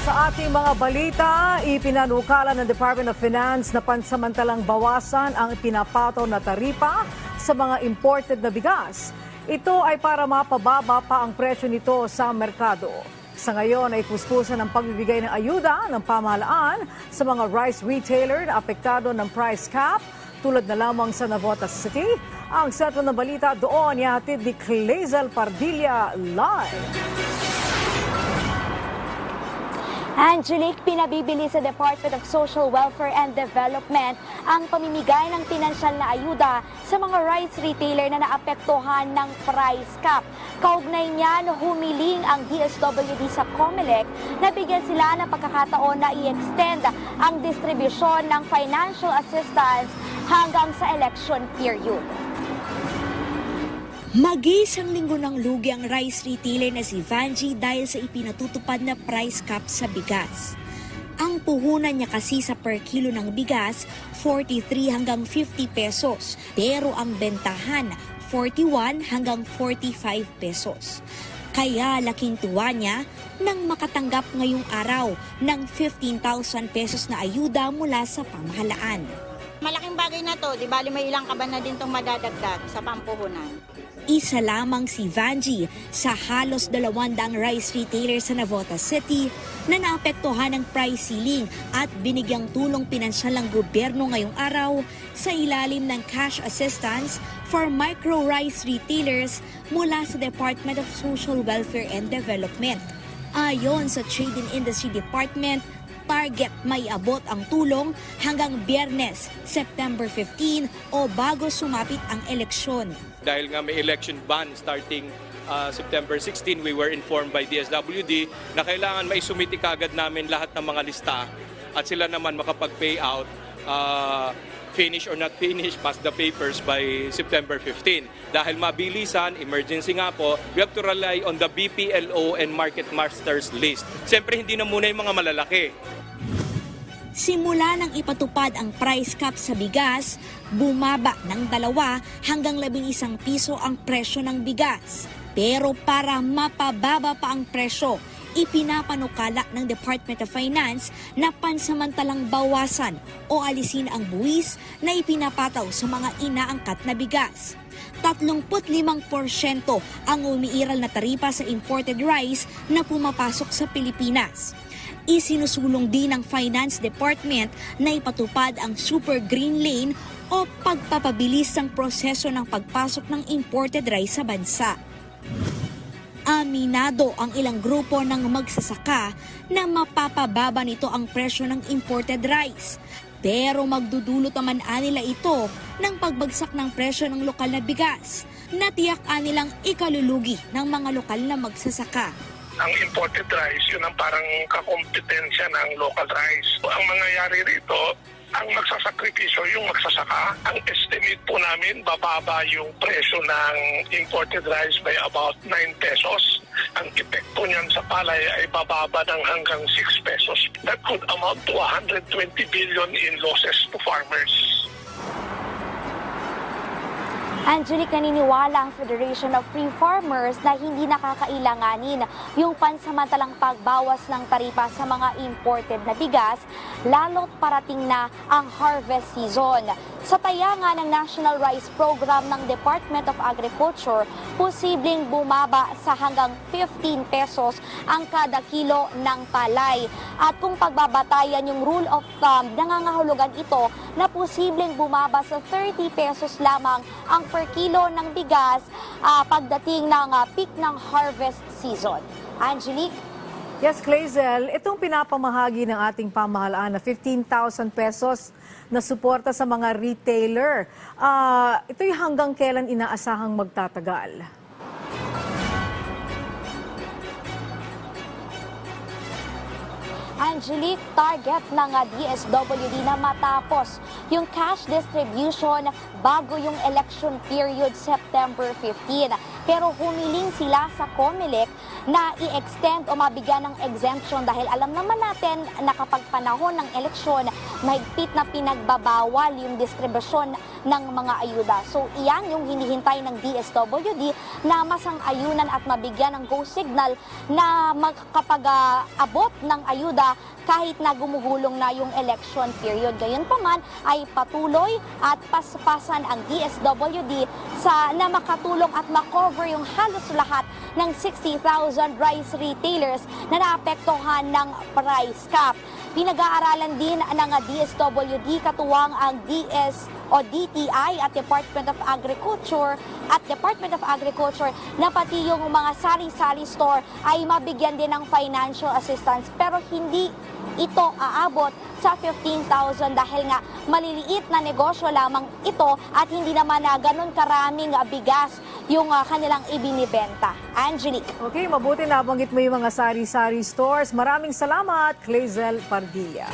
sa ating mga balita, ipinanukala ng Department of Finance na pansamantalang bawasan ang pinapataw na taripa sa mga imported na bigas. Ito ay para mapababa pa ang presyo nito sa merkado. Sa ngayon ay puspusan ng pagbibigay ng ayuda ng pamahalaan sa mga rice retailer na apektado ng price cap tulad na lamang sa Navotas City. Ang sentro ng balita doon ihatid ni Clazel Pardilla live. Angelique, pinabibili sa Department of Social Welfare and Development ang pamimigay ng pinansyal na ayuda sa mga rice retailer na naapektuhan ng price cap. Kaugnay niyan, humiling ang DSWD sa COMELEC na bigyan sila ng pagkakataon na i-extend ang distribusyon ng financial assistance hanggang sa election period. Mag-isang linggo ng lugi ang rice retailer na si Vanji dahil sa ipinatutupad na price cap sa bigas. Ang puhunan niya kasi sa per kilo ng bigas, 43 hanggang 50 pesos. Pero ang bentahan, 41 hanggang 45 pesos. Kaya laking tuwa niya nang makatanggap ngayong araw ng 15,000 pesos na ayuda mula sa pamahalaan. Malaking bagay na to, di bali may ilang kaban na din itong madadagdag sa pampuhunan. Isa lamang si Vanji sa halos dalawandang rice retailer sa Navotas City na naapektuhan ng price ceiling at binigyang tulong pinansyal ng gobyerno ngayong araw sa ilalim ng cash assistance for micro rice retailers mula sa Department of Social Welfare and Development. Ayon sa Trade and Industry Department, target may abot ang tulong hanggang biyernes, September 15 o bago sumapit ang eleksyon. Dahil nga may election ban starting uh, September 16, we were informed by DSWD na kailangan maisumiti kagad namin lahat ng mga lista at sila naman makapag-pay out uh, finish or not finish, pass the papers by September 15. Dahil mabilisan, emergency nga po, we have to rely on the BPLO and Market Masters list. Siyempre, hindi na muna yung mga malalaki. Simula nang ipatupad ang price cap sa bigas, bumaba ng dalawa hanggang labing isang piso ang presyo ng bigas. Pero para mapababa pa ang presyo, ipinapanukala ng Department of Finance na pansamantalang bawasan o alisin ang buwis na ipinapataw sa mga inaangkat na bigas. 35% ang umiiral na taripa sa imported rice na pumapasok sa Pilipinas. Isinusulong din ng Finance Department na ipatupad ang Super Green Lane o pagpapabilis ng proseso ng pagpasok ng imported rice sa bansa. Aminado ang ilang grupo ng magsasaka na mapapababa nito ang presyo ng imported rice. Pero magdudulot naman anila ito ng pagbagsak ng presyo ng lokal na bigas. Natiyak anilang ikalulugi ng mga lokal na magsasaka. Ang imported rice, yun ang parang kakompetensya ng local rice. Ang mangyayari rito, ang magsasakripisyo yung magsasaka. Ang estimate po namin, bababa yung presyo ng imported rice by about 9 pesos. Ang epekto niyan sa palay ay bababa ng hanggang 6 pesos. That could amount to 120 billion in losses to farmers. Angelique, naniniwala ang Federation of Free Farmers na hindi nakakailanganin yung pansamantalang pagbawas ng taripa sa mga imported na bigas, lalo't parating na ang harvest season. Sa tayanga ng National Rice Program ng Department of Agriculture, posibleng bumaba sa hanggang 15 pesos ang kada kilo ng palay. At kung pagbabatayan yung rule of thumb, nangangahulugan ito na posibleng bumaba sa 30 pesos lamang ang per kilo ng bigas ah, pagdating ng ah, peak ng harvest season. Angelique? Yes, Clazel, itong pinapamahagi ng ating pamahalaan na 15,000 pesos na suporta sa mga retailer, ah, ito'y hanggang kailan inaasahang magtatagal? Angelique, target ng DSWD na matapos yung cash distribution bago yung election period September 15. Pero humiling sila sa COMELEC na i-extend o mabigyan ng exemption dahil alam naman natin na kapag panahon ng eleksyon, mahigpit na pinagbabawal yung distribusyon ng mga ayuda. So iyan yung hinihintay ng DSWD na masang-ayunan at mabigyan ng go signal na makakapag-abot ng ayuda kahit na gumuhulong na yung election period. Gayon pa man ay patuloy at paspasan ang DSWD sa na makatulong at makover yung halos lahat ng 60,000 rice retailers na naapektuhan ng price cap. Pinag-aaralan din ng DSWD katuwang ang DS o DTI at Department of Agriculture. At Department of Agriculture na pati yung mga sari-sari store ay mabigyan din ng financial assistance. Pero hindi ito aabot sa 15,000 dahil nga maliliit na negosyo lamang ito at hindi naman na ganun karaming ah, bigas yung ah, kanilang ibinibenta. Angelique. Okay, mabuti nabanggit mo yung mga sari-sari stores. Maraming salamat, Clazel Pardilla.